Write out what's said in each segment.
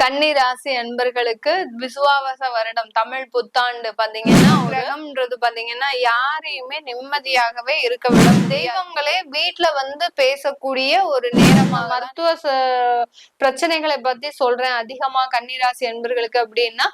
கன்னி ராசி அன்பர்களுக்கு விசுவாவச வருடம் தமிழ் புத்தாண்டு பாத்தீங்கன்னா கிரகம்ன்றது பாத்தீங்கன்னா யாரையுமே நிம்மதியாகவே இருக்க விடும் தெய்வங்களே வீட்டுல வந்து பேசக்கூடிய ஒரு நேரமா மருத்துவ ச- பிரச்சனைகளை பத்தி சொல்றேன். அதிகமா கன்னிராசி அன்பர்களுக்கு அப்படின்னா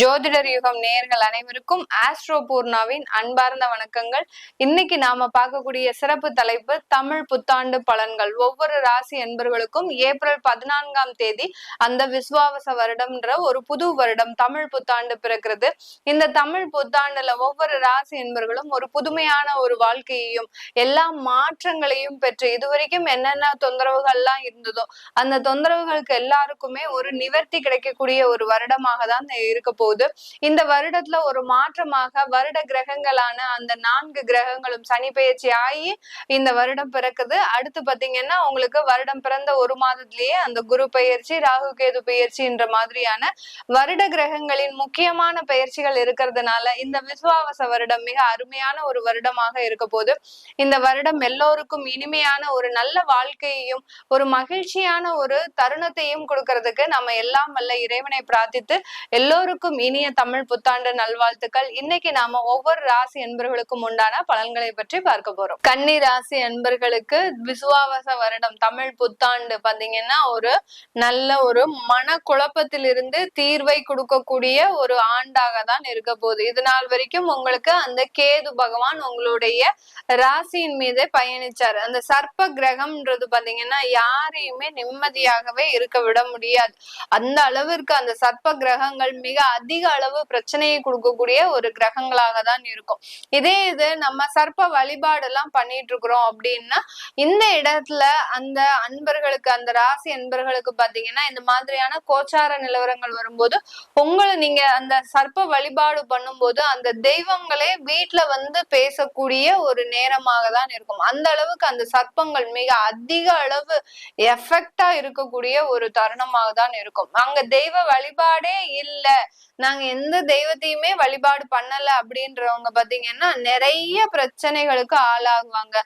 ஜோதிடர் யுகம் நேர்கள் அனைவருக்கும் ஆஸ்ட்ரோ பூர்ணாவின் அன்பார்ந்த வணக்கங்கள். இன்னைக்கு நாம பார்க்கக்கூடிய சிறப்பு தலைப்பு தமிழ் புத்தாண்டு பலன்கள். ஒவ்வொரு ராசி என்பர்களுக்கும் ஏப்ரல் பதினான்காம் தேதி அந்த விஸ்வாவச வருடம்ன்ற ஒரு புது வருடம் தமிழ் புத்தாண்டு பிறக்கிறது. இந்த தமிழ் புத்தாண்டுல ஒவ்வொரு ராசி என்பர்களும் ஒரு புதுமையான ஒரு வாழ்க்கையையும் எல்லா மாற்றங்களையும் பெற்று இதுவரைக்கும் என்னென்ன தொந்தரவுகள்லாம் இருந்ததோ அந்த தொந்தரவுகளுக்கு எல்லாருக்குமே ஒரு நிவர்த்தி கிடைக்கக்கூடிய ஒரு வருடமாக தான் இருக்க போகுது இந்த வருடத்துல ஒரு மாற்றமாக வருட கிரகங்களான அந்த நான்கு கிரகங்களும் சனி பெயர்ச்சி ஆகி இந்த வருடம் பிறக்குது. அடுத்து பாத்தீங்கன்னா உங்களுக்கு வருடம் பிறந்த ஒரு மாதத்திலேயே அந்த குரு பெயர்ச்சி ராகு கேது பெயர்ச்சின்ற மாதிரியான வருட கிரகங்களின் முக்கியமான பெயர்ச்சிகள் இருக்கிறதுனால இந்த விசுவாவச வருடம் மிக அருமையான ஒரு வருடமாக இருக்க போது இந்த வருடம் எல்லோருக்கும் இனிமையான ஒரு நல்ல வாழ்க்கையையும் ஒரு மகிழ்ச்சியான ஒரு தருணத்தையும் கொடுக்கறதுக்கு நம்ம எல்லாம் வல்ல இறைவனை பிரார்த்தித்து எல்லோருக்கும் அனைவருக்கும் இனிய தமிழ் புத்தாண்டு நல்வாழ்த்துக்கள். இன்னைக்கு நாம ஒவ்வொரு ராசி என்பர்களுக்கும் உண்டான பலன்களை பற்றி பார்க்க போறோம். கன்னி ராசி என்பர்களுக்கு விசுவாவச வருடம் தமிழ் புத்தாண்டு பாத்தீங்கன்னா ஒரு நல்ல ஒரு மன குழப்பத்திலிருந்து தீர்வை கொடுக்கக்கூடிய ஒரு ஆண்டாக தான் இருக்க போகுது. இது நாள் வரைக்கும் உங்களுக்கு அந்த கேது பகவான் உங்களுடைய ராசியின் மீதே பயணிச்சார். அந்த சர்ப்ப கிரகம்ன்றது பாத்தீங்கன்னா யாரையுமே நிம்மதியாகவே இருக்க விட முடியாது. அந்த அளவிற்கு அந்த சர்ப்ப கிரகங்கள் மிக அதிக அளவு பிரச்சனையை கொடுக்கக்கூடிய ஒரு கிரகங்களாக தான் இருக்கும். இதே இது நம்ம சர்ப்ப வழிபாடு எல்லாம் பண்ணிட்டு இருக்கிறோம் அப்படின்னா இந்த இடத்துல அந்த அன்பர்களுக்கு அந்த ராசி அன்பர்களுக்கு பாத்தீங்கன்னா இந்த மாதிரியான கோச்சார நிலவரங்கள் வரும்போது உங்களை நீங்க அந்த சர்ப்ப வழிபாடு பண்ணும்போது அந்த தெய்வங்களே வீட்டுல வந்து பேசக்கூடிய ஒரு நேரமாக தான் இருக்கும். அந்த அளவுக்கு அந்த சர்ப்பங்கள் மிக அதிக அளவு எஃபெக்டா இருக்கக்கூடிய ஒரு தருணமாக தான் இருக்கும். அங்க தெய்வ வழிபாடே இல்லை. நாங்க எந்த தெய்வத்தையுமே வழிபாடு பண்ணல அப்படின்றவங்க பாத்தீங்கன்னா நிறைய பிரச்சனைகளுக்கு ஆளாகுவாங்க.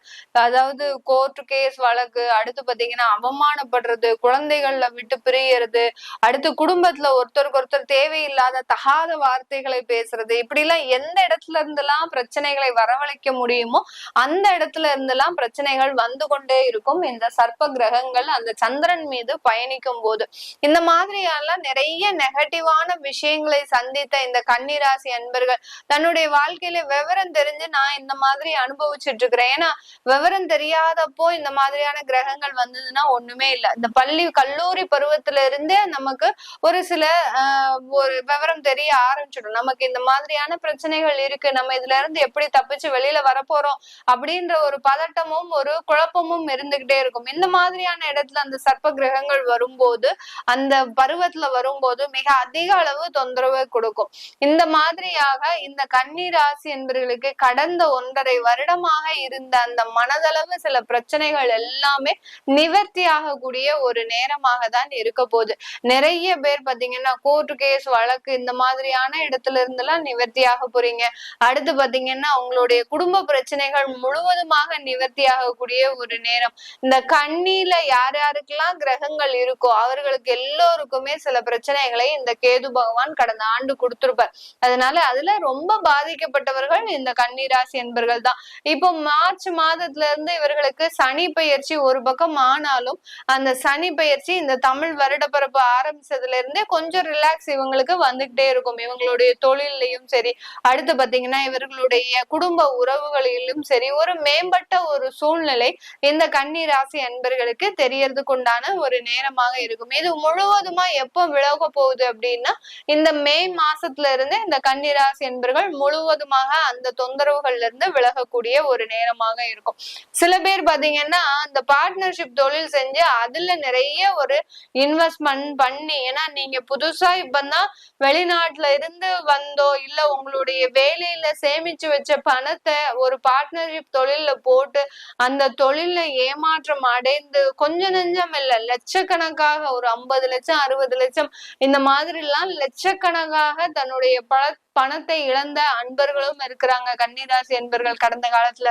அதாவது கோர்ட் கேஸ் வழக்கு அடுத்து பாத்தீங்கன்னா அவமானப்படுறது குழந்தைகள்ல விட்டு பிரியறது அடுத்து குடும்பத்துல ஒருத்தருக்கு ஒருத்தர் தேவையில்லாத தகாத வார்த்தைகளை பேசுறது இப்படி எல்லாம் எந்த இடத்துல இருந்தெல்லாம் பிரச்சனைகளை வரவழைக்க முடியுமோ அந்த இடத்துல இருந்தெல்லாம் பிரச்சனைகள் வந்து கொண்டே இருக்கும். இந்த சர்ப்ப கிரகங்கள் அந்த சந்திரன் மீது பயணிக்கும் போது இந்த மாதிரியெல்லாம் நிறைய நெகட்டிவான விஷயங்கள் சந்தித்த இந்த கன்னிராசி அன்பர்கள் தன்னுடைய வாழ்க்கையில விவரம் தெரிஞ்சு நான் இந்த மாதிரி அனுபவிச்சுட்டு இருக்கிறேன். ஏன்னா விவரம் தெரியாதப்போ இந்த மாதிரியான கிரகங்கள் வந்ததுன்னா ஒண்ணுமே இல்லை. இந்த பள்ளி கல்லூரி பருவத்துல இருந்தே நமக்கு ஒரு சில ஆஹ் ஒரு விவரம் தெரிய ஆரம்பிச்சிடும். நமக்கு இந்த மாதிரியான பிரச்சனைகள் இருக்கு. நம்ம இதுல இருந்து எப்படி தப்பிச்சு வெளியில வரப்போறோம் அப்படின்ற ஒரு பதட்டமும் ஒரு குழப்பமும் இருந்துகிட்டே இருக்கும். இந்த மாதிரியான இடத்துல அந்த சர்ப்ப கிரகங்கள் வரும்போது அந்த பருவத்துல வரும்போது மிக அதிக அளவு தொந்தரவு கொடுக்கும். இந்த மாதிரியாக இந்த கன்னி ராசி என்பவர்களுக்கு கடந்த ஒன்றரை வருடமாக இருந்த அந்த மனதளவு சில பிரச்சனைகள் எல்லாமே நிவர்த்தி ஆகக்கூடிய ஒரு நேரமாக தான் இருக்க போகுது. நிறைய பேர் பாத்தீங்கன்னா கோர்ட்டு கேஸ் வழக்கு இந்த மாதிரியான இடத்துல இருந்தெல்லாம் நிவர்த்தி ஆக போறீங்க. அடுத்து பாத்தீங்கன்னா உங்களுடைய குடும்ப பிரச்சனைகள் முழுவதுமாக நிவர்த்தி ஆகக்கூடிய ஒரு நேரம். இந்த கண்ணில யார் யாருக்கெல்லாம் கிரகங்கள் இருக்கோ அவர்களுக்கு எல்லோருக்குமே சில பிரச்சனைகளை இந்த கேது பகவான் கடந்த ஆண்டு கொடுத்திருப்பார். அதனால அதுல ரொம்ப பாதிக்கப்பட்டவர்கள் இந்த கன்னி என்பர்கள் தான். இப்போ மார்ச் மாதத்துல இருந்து இவர்களுக்கு சனி பயிற்சி ஒரு பக்கம் ஆனாலும் அந்த சனி பயிற்சி இந்த தமிழ் வருடப்பரப்பு ஆரம்பிச்சதுல இருந்தே கொஞ்சம் ரிலாக்ஸ் இவங்களுக்கு வந்துகிட்டே இருக்கும். இவங்களுடைய தொழிலையும் சரி அடுத்து பாத்தீங்கன்னா இவர்களுடைய குடும்ப உறவுகளிலும் சரி ஒரு மேம்பட்ட ஒரு சூழ்நிலை இந்த கன்னி ராசி அன்பர்களுக்கு தெரியறதுக்கு உண்டான ஒரு நேரமாக இருக்கும். இது முழுவதுமா எப்போ விலக போகுது அப்படின்னா இந்த மே மாசத்துல இருந்து இந்த கன்னிராசி என்பர்கள் முழுவதுமாக அந்த தொந்தரவுகள்ல இருந்து விலகக்கூடிய ஒரு நேரமாக இருக்கும். சில பேர் பாத்தீங்கன்னா அந்த பார்ட்னர்ஷிப் தொழில் செஞ்சு அதுல நிறைய ஒரு இன்வெஸ்ட்மெண்ட் பண்ணி ஏன்னா நீங்க புதுசா இப்பதான் வெளிநாட்டுல இருந்து வந்தோ இல்ல உங்களுடைய வேலையில சேமிச்சு வச்ச பணத்தை ஒரு பார்ட்னர்ஷிப் தொழில்ல போட்டு அந்த தொழில்ல ஏமாற்றம் அடைந்து கொஞ்சம் நெஞ்சம் இல்ல லட்சக்கணக்காக ஒரு ஐம்பது லட்சம் அறுபது லட்சம் இந்த மாதிரி எல்லாம் லட்சக்கணக்காக லட்சக்கணக்காக தன்னுடைய பண பணத்தை இழந்த அன்பர்களும் இருக்கிறாங்க. கன்னிராசி அன்பர்கள் கடந்த காலத்துல.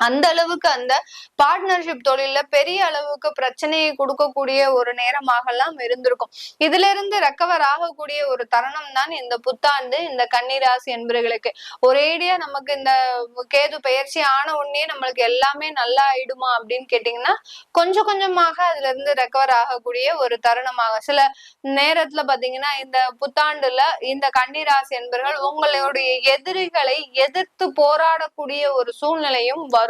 அந்த அளவுக்கு அந்த பார்ட்னர்ஷிப் தொழில பெரிய அளவுக்கு பிரச்சனையை கொடுக்கக்கூடிய ஒரு நேரமாகலாம் இருந்திருக்கும். இதுல இருந்து ரெக்கவர் ஆகக்கூடிய ஒரு தருணம் தான் இந்த புத்தாண்டு இந்த கன்னிராசி என்பர்களுக்கு. ஒரேடியா நமக்கு இந்த கேது பயிற்சி ஆன உடனே நம்மளுக்கு எல்லாமே நல்லா ஆயிடுமா அப்படின்னு கேட்டீங்கன்னா கொஞ்சம் கொஞ்சமாக அதுல இருந்து ரெக்கவர் ஆகக்கூடிய ஒரு தருணமாக. சில நேரத்துல பாத்தீங்கன்னா இந்த புத்தாண்டுல இந்த கன்னிராசி என்பர்கள் உங்களுடைய எதிரிகளை எதிர்த்து போராடக்கூடிய ஒரு சூழ்நிலையும் வரும்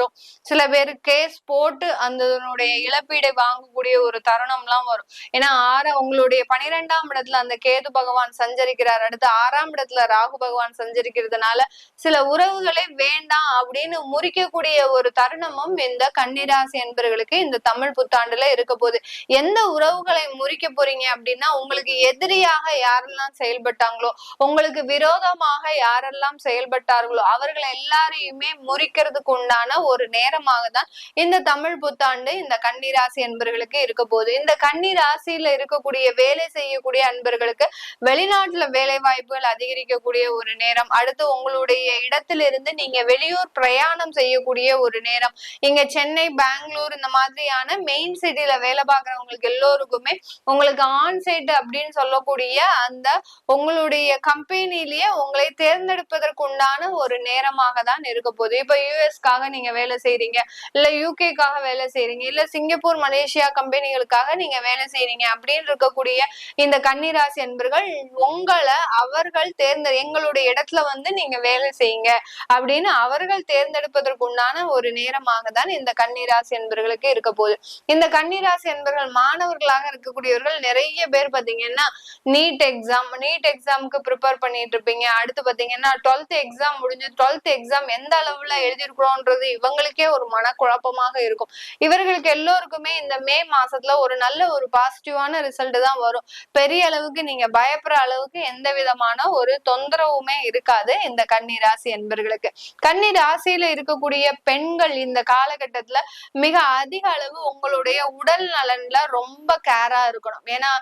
சில பேர் கேஸ் போட்டு அதனுடைய இழப்பீடை வாங்கக்கூடிய ஒரு தருணம்லாம் வரும். ஏன்னா ஆற உங்களுடைய பனிரெண்டாம் இடத்துல அந்த கேது பகவான் சஞ்சரிக்கிறார். அடுத்து ஆறாம் இடத்துல ராகு பகவான் சஞ்சரிக்கிறதுனால சில உறவுகளை வேண்டாம் அப்படின்னு முறிக்கக்கூடிய ஒரு தருணமும் இந்த கன்னிராசி என்பர்களுக்கு இந்த தமிழ் புத்தாண்டுல இருக்க போகுது. எந்த உறவுகளை முறிக்க போறீங்க அப்படின்னா உங்களுக்கு எதிரியாக யாரெல்லாம் செயல்பட்டாங்களோ உங்களுக்கு விரோதமாக யாரெல்லாம் செயல்பட்டார்களோ அவர்களை எல்லாரையுமே முறிக்கிறதுக்கு உண்டான ஒரு நேரமாக தான் இந்த தமிழ் புத்தாண்டு இந்த கன்னிராசி அன்பர்களுக்கு இருக்க போகுது. இந்த கன்னிராசியில இருக்கக்கூடிய வேலை செய்யக்கூடிய அன்பர்களுக்கு வெளிநாட்டுல வேலை வாய்ப்புகள் அதிகரிக்கக்கூடிய ஒரு நேரம் அடுத்து உங்களுடைய இடத்திலிருந்து நீங்க வெளியூர் பிரயாணம் செய்யக்கூடிய ஒரு நேரம் இங்க சென்னை பெங்களூர் இந்த மாதிரியான மெயின் சிட்டில வேலை பார்க்கறவங்களுக்கு எல்லோருக்குமே உங்களுக்கு ஆன் சைட் அப்படின்னு சொல்லக்கூடிய அந்த உங்களுடைய கம்பெனிலேயே உங்களை தேர்ந்தெடுப்பதற்கு உண்டான ஒரு நேரமாக தான் இருக்க போகுது. இப்ப யூஎஸ்க்காக நீங்க வேலை செய்யறீங்க இல்ல யூகேக்காக வேலை செய்றீங்க? இல்ல சிங்கப்பூர் மலேசியா கம்பெனிகளுக்காக நீங்க வேலை செய்யறீங்க அப்படின்னு இருக்கக்கூடிய இந்த கன்னிராசி அன்பர்கள் உங்களை அவர்கள் தேர்ந்த எங்களுடைய இடத்துல வந்து நீங்க வேலை செய்யுங்க அப்படின்னு அவர்கள் தேர்ந்தெடுப்பதற்கு உண்டான ஒரு நேரமாக தான் இந்த கன்னிராசி என்பர்களுக்கு இருக்க போகுது. இந்த கன்னிராசி என்பர்கள் மாணவர்களாக இருக்கக்கூடியவர்கள் நிறைய பேர் பாத்தீங்கன்னா நீட் எக்ஸாம் நீட் எக்ஸாமுக்கு ப்ரிப்பேர் பண்ணிட்டு இருப்பீங்க. அடுத்து பாத்தீங்கன்னா டுவெல்த் எக்ஸாம் முடிஞ்சு டுவெல்த் எக்ஸாம் எந்த அளவுல எழுதிருக்கிறோன்றது இவங்களுக்கே ஒரு மனக்குழப்பமாக இருக்கும். இவர்களுக்கு எல்லோருக்குமே இந்த மே மாசத்துல ஒரு நல்ல ஒரு பாசிட்டிவான ரிசல்ட் தான் வரும். பெரிய அளவுக்கு நீங்க பயப்படுற அளவுக்கு எந்த விதமான ஒரு தொந்தரவுமே இருக்காது இந்த கன்னி ராசி என்பர்களுக்கு. கன்னி ராசியில இருக்கக்கூடிய பெண்கள் இந்த காலகட்டத்துல மிக அதிக அளவு உங்களுடைய உடல் நலன்ல ரொம்ப கேரா இருக்கணும். ஏன்னா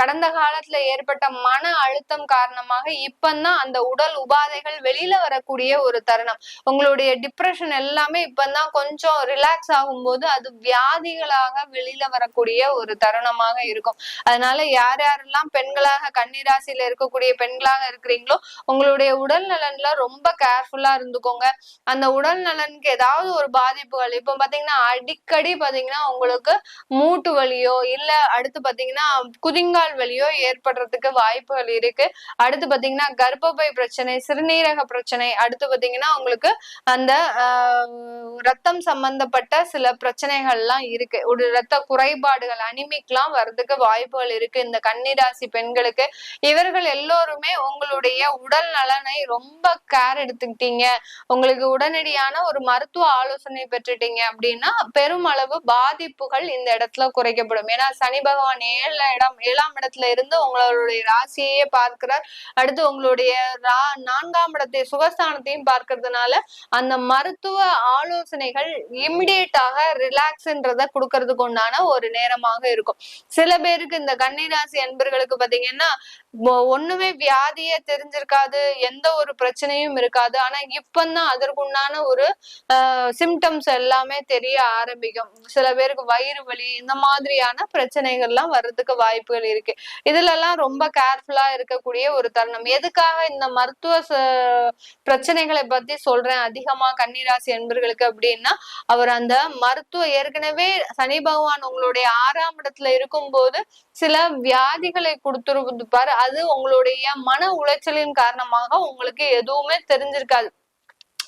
கடந்த காலத்துல ஏற்பட்ட மன அழுத்தம் காரணமாக இப்பந்தான் அந்த உடல் உபாதைகள் வெளியில வரக்கூடிய ஒரு தருணம். உங்களுடைய டிப்ரெஷன் எல்லாம் எல்லாமே இப்பதான் கொஞ்சம் ரிலாக்ஸ் ஆகும்போது அது வியாதிகளாக வெளியில வரக்கூடிய ஒரு தருணமாக இருக்கும். அதனால யார் யாரெல்லாம் பெண்களாக கன்னிராசியில இருக்கக்கூடிய பெண்களாக இருக்கிறீங்களோ உங்களுடைய உடல் நலன்ல ரொம்ப கேர்ஃபுல்லா இருந்துக்கோங்க. அந்த உடல் நலனுக்கு ஏதாவது ஒரு பாதிப்புகள் இப்போ பாத்தீங்கன்னா அடிக்கடி பாத்தீங்கன்னா உங்களுக்கு மூட்டு வலியோ இல்ல அடுத்து பாத்தீங்கன்னா குதிங்கால் வலியோ ஏற்படுறதுக்கு வாய்ப்புகள் இருக்கு. அடுத்து பாத்தீங்கன்னா கர்ப்பப்பை பிரச்சனை சிறுநீரக பிரச்சனை அடுத்து பாத்தீங்கன்னா உங்களுக்கு அந்த ரத்தம் சம்பந்தப்பட்ட சில பிரச்சனைகள்லாம் இருக்கு. ஒரு ரத்த குறைபாடுகள் அனிமிக்லாம் வர்றதுக்கு வாய்ப்புகள் இருக்கு. இந்த கன்னிராசி பெண்களுக்கு இவர்கள் எல்லோருமே உங்களுடைய உடல் நலனை ரொம்ப கேர் எடுத்துக்கிட்டீங்க. உங்களுக்கு உடனடியான ஒரு மருத்துவ ஆலோசனை பெற்றுட்டீங்க அப்படின்னா பெருமளவு பாதிப்புகள் இந்த இடத்துல குறைக்கப்படும். ஏன்னா சனி பகவான் ஏழு இடம் ஏழாம் இடத்துல இருந்து உங்களுடைய ராசியையே பார்க்கிறார். அடுத்து உங்களுடைய ரா நான்காம் இடத்தை சுகஸ்தானத்தையும் பார்க்கறதுனால அந்த மருத்துவ ஆலோசனைகள் இமிடியேட்டாக ரிலாக்ஸ்ன்றத கொடுக்கறதுக்கு உண்டான ஒரு நேரமாக இருக்கும். சில பேருக்கு இந்த கன்னிராசி அன்பர்களுக்கு பாத்தீங்கன்னா ஒண்ணுமே வியாதியே தெரிஞ்சிருக்காது எந்த ஒரு பிரச்சனையும் இருக்காது. ஆனா இப்பந்தான் அதற்குண்டான ஒரு சிம்டம்ஸ் எல்லாமே தெரிய ஆரம்பிக்கும். சில பேருக்கு வயிறு வலி இந்த மாதிரியான பிரச்சனைகள்லாம் வர்றதுக்கு வாய்ப்புகள் இருக்கு. இதுல எல்லாம் ரொம்ப கேர்ஃபுல்லா இருக்கக்கூடிய ஒரு தருணம். எதுக்காக இந்த மருத்துவ ச- பிரச்சனைகளை பத்தி சொல்றேன்? அதிகமா கன்னிராசி என்பர்களுக்கு அப்படின்னா அவர் அந்த மருத்துவ ஏற்கனவே சனி பகவான் உங்களுடைய ஆறாம் இடத்துல இருக்கும்போது சில வியாதிகளை கொடுத்துருப்பாரு. அது உங்களுடைய மன உளைச்சலின் காரணமாக உங்களுக்கு எதுவுமே தெரிஞ்சிருக்காது.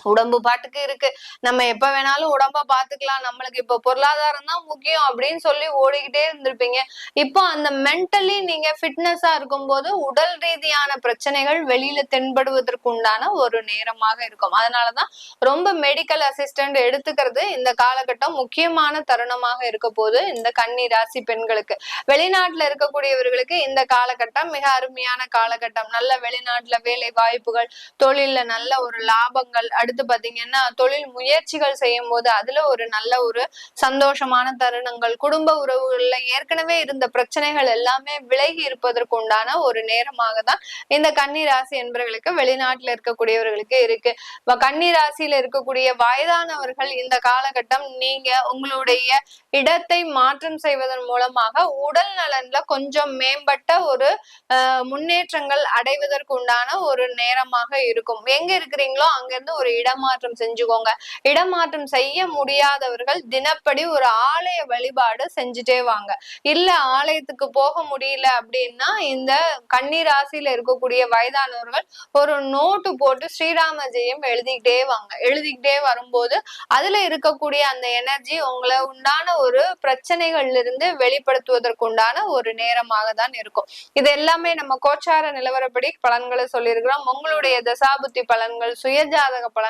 உடம்பு பாட்டுக்கு இருக்கு. நம்ம எப்ப வேணாலும் உடம்ப பாத்துக்கலாம். நம்மளுக்கு இப்ப பொருளாதாரம் தான் முக்கியம் அப்படின்னு சொல்லி ஓடிக்கிட்டே இருந்திருப்பீங்க. இப்போ அந்த மென்டலி நீங்க ஃபிட்னஸா இருக்கும்போது உடல் ரீதியான பிரச்சனைகள் வெளியில தென்படுவதற்கு உண்டான ஒரு நேரமாக இருக்கும். அதனாலதான் ரொம்ப மெடிக்கல் அசிஸ்டன்ட் எடுத்துக்கிறது இந்த காலகட்டம் முக்கியமான தருணமாக இருக்க போது இந்த கன்னி ராசி பெண்களுக்கு. வெளிநாட்டுல இருக்கக்கூடியவர்களுக்கு இந்த காலகட்டம் மிக அருமையான காலகட்டம். நல்ல வெளிநாட்டுல வேலை வாய்ப்புகள் தொழில்ல நல்ல ஒரு லாபங்கள் அடுத்து பாத்தீங்கன்னா தொழில் முயற்சிகள் செய்யும் போது அதுல ஒரு நல்ல ஒரு சந்தோஷமான தருணங்கள் குடும்ப உறவுகள்ல ஏற்கனவே இருந்த பிரச்சனைகள் எல்லாமே விலகி இருப்பதற்கு உண்டான ஒரு நேரமாக தான் இந்த கன்னி ராசி என்பவர்களுக்கு வெளிநாட்டுல இருக்கக்கூடியவர்களுக்கு இருக்கு. கன்னி ராசியில இருக்கக்கூடிய வயதானவர்கள் இந்த காலகட்டம் நீங்க உங்களுடைய இடத்தை மாற்றம் செய்வதன் மூலமாக உடல் நலன்ல கொஞ்சம் மேம்பட்ட ஒரு அஹ், முன்னேற்றங்கள் அடைவதற்கு உண்டான ஒரு நேரமாக இருக்கும். எங்க இருக்கிறீங்களோ அங்க இருந்து ஒரு இடமாற்றம் செஞ்சுக்கோங்க. இடமாற்றம் செய்ய முடியாதவர்கள் தினப்படி ஒரு ஆலய வழிபாடு செஞ்சுட்டே வாங்க. இல்ல ஆலயத்துக்கு போக முடியல அப்படின்னா இந்த கன்னி ராசியில இருக்கக்கூடிய வயதானவர்கள் ஒரு நோட்டு போட்டு ஸ்ரீராம ஜெயம் எழுதிக்கிட்டே வாங்க. எழுதிக்கிட்டே வரும்போது அதுல இருக்கக்கூடிய அந்த எனர்ஜி உங்களை உண்டான ஒரு பிரச்சனைகள்ல இருந்து வெளிப்படுத்துவதற்கு உண்டான ஒரு நேரமாக தான் இருக்கும். இது எல்லாமே நம்ம கோச்சார நிலவரப்படி பலன்களை சொல்லியிருக்கிறோம். உங்களுடைய தசாபுத்தி பலன்கள் சுயஜாதக பலன்